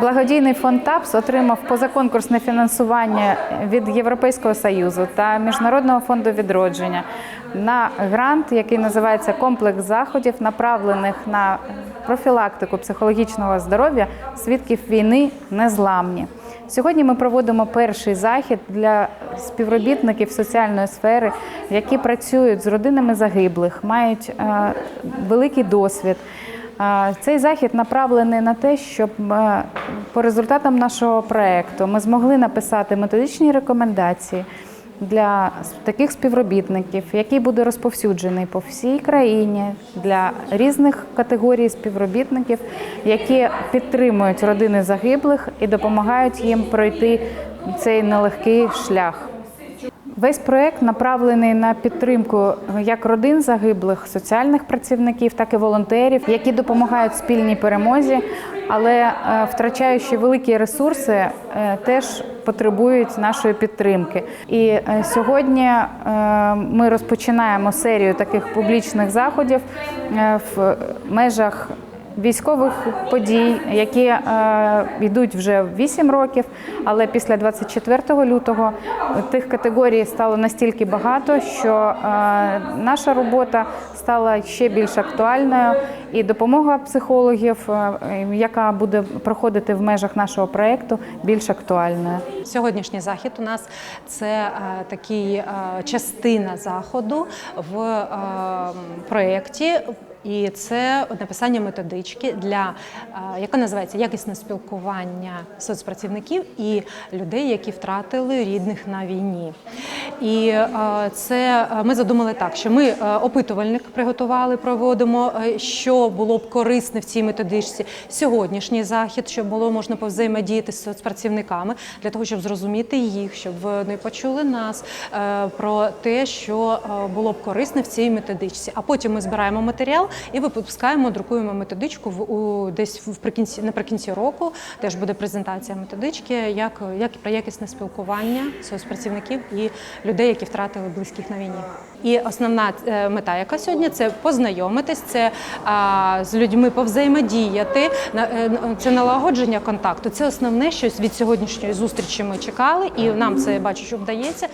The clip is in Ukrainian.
Благодійний фонд ТАПС отримав позаконкурсне фінансування від Європейського союзу та Міжнародного фонду відродження на грант, який називається Комплекс заходів, направлених на профілактику психологічного здоров'я свідків війни незламні. Сьогодні ми проводимо перший захід для співробітників соціальної сфери, які працюють з родинами загиблих, мають е, великий досвід. Цей захід направлений на те, щоб е, по результатам нашого проекту ми змогли написати методичні рекомендації для таких співробітників, який буде розповсюджений по всій країні для різних категорій співробітників, які підтримують родини загиблих і допомагають їм пройти цей нелегкий шлях. Весь проект направлений на підтримку як родин загиблих, соціальних працівників, так і волонтерів, які допомагають спільній перемозі, але е, втрачаючи великі ресурси, е, теж потребують нашої підтримки. І е, сьогодні ми розпочинаємо серію таких публічних заходів в межах військових подій, які е, йдуть вже 8 років, але після 24 лютого тих категорій стало настільки багато, що е, наша робота стала ще більш актуальною, і допомога психологів, е, яка буде проходити в межах нашого проєкту, більш актуальною. Сьогоднішній захід у нас це е, такий е, частина заходу в е, проєкті. І це написання методички для е, яка називається якісне спілкування соцпрацівників і людей, які втратили рідних на війні. І е, це е, ми задумали так, що ми опитувальник приготували, проводимо, що було б корисне в цій методичці. Сьогоднішній захід, щоб було можна повзаємодіяти з соцпрацівниками для того, щоб зрозуміти їх, щоб вони почули нас про те, що було б корисне в цій методичці. А потім ми збираємо матеріал і випускаємо, друкуємо методичку в у десь вприкінці наприкінці року. Теж буде презентація методички, як, як про якісне спілкування соцпрацівників і людей, які втратили близьких на війні. І основна е, мета, яка сьогодні, це познайомитись, це а, з людьми повзаємодіяти, на- е, це налагодження контакту. Це основне, що від сьогоднішньої зустрічі ми чекали, і нам це бачу, що вдається.